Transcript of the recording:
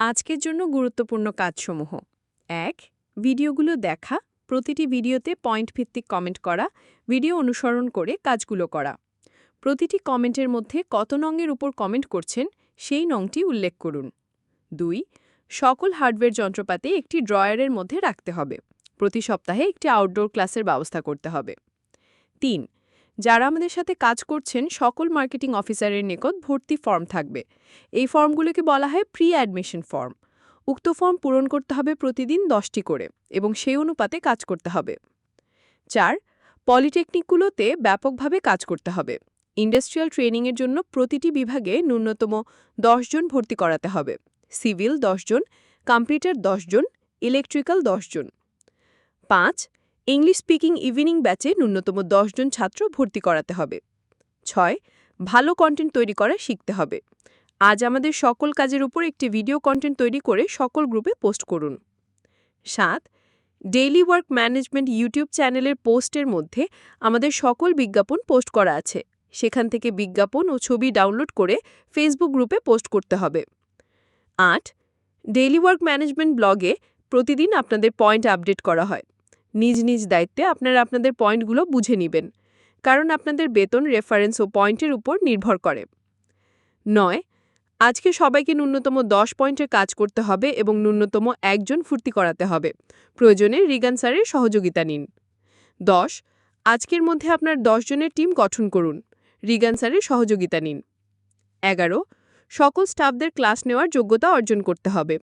আজকের জন্য গুরুত্বপূর্ণ কাজসমূহ। এক, ভিডিওগুলো দেখা, প্রতিটি ভিডিওতে পয়েন্ট ভিত্তিক কমেন্ট করা, ভিডিও অনুসরণ করে কাজগুলো করা। প্রতিটি কমেন্টের মধ্যে কত নংয়ের উপর কমেন্ট করছেন, সেই নংটি উল্লেখ করুন। দুই, সকল হার্ডওয়্যার যন্ত্রপাতি একটি ড্রয়ারের মধ্যে রাখতে হবে। প্রতি সপ্তাহে একটি আউটডোর ক্লাসের ব্যবস্থা করতে হবে। তিন যারা আমাদের সাথে কাজ করছেন, সকল মার্কেটিং অফিসারের নিকট ভর্তি ফর্ম থাকবে। এই ফর্মগুলোকে বলা হয় প্রি অ্যাডমিশন ফর্ম। উক্ত ফর্ম পূরণ করতে হবে প্রতিদিন দশটি করে এবং সেই অনুপাতে কাজ করতে হবে। চার, পলিটেকনিকগুলোতে ব্যাপকভাবে কাজ করতে হবে। ইন্ডাস্ট্রিয়াল ট্রেনিংয়ের জন্য প্রতিটি বিভাগে ন্যূনতম জন ভর্তি করাতে হবে। সিভিল জন, কম্পিউটার জন, ইলেকট্রিক্যাল জন। পাঁচ ইংলিশ স্পিকিং ইভিনিং ব্যাচে ন্যূনতম জন ছাত্র ভর্তি করাতে হবে। ছয়, ভালো কন্টেন্ট তৈরি করা শিখতে হবে। আজ আমাদের সকল কাজের উপর একটি ভিডিও কন্টেন্ট তৈরি করে সকল গ্রুপে পোস্ট করুন। সাত ডেইলি ওয়ার্ক ম্যানেজমেন্ট ইউটিউব চ্যানেলের পোস্টের মধ্যে আমাদের সকল বিজ্ঞাপন পোস্ট করা আছে। সেখান থেকে বিজ্ঞাপন ও ছবি ডাউনলোড করে ফেসবুক গ্রুপে পোস্ট করতে হবে। আট ডেইলি ওয়ার্ক ম্যানেজমেন্ট ব্লগে প্রতিদিন আপনাদের পয়েন্ট আপডেট করা হয়। নিজ নিজ দায়িত্বে আপনারা আপনাদের পয়েন্টগুলো বুঝে নেবেন, কারণ আপনাদের বেতন রেফারেন্স ও পয়েন্টের উপর নির্ভর করে। নয়, আজকে সবাইকে ন্যূনতম দশ পয়েন্টের কাজ করতে হবে এবং ন্যূনতম একজন ফুর্তি করাতে হবে। প্রয়োজনে রিগান স্যারের সহযোগিতা নিন। দশ, আজকের মধ্যে আপনার জনের টিম গঠন করুন। রিগান স্যারের সহযোগিতা নিন। এগারো, সকল স্টাফদের ক্লাস নেওয়ার যোগ্যতা অর্জন করতে হবে।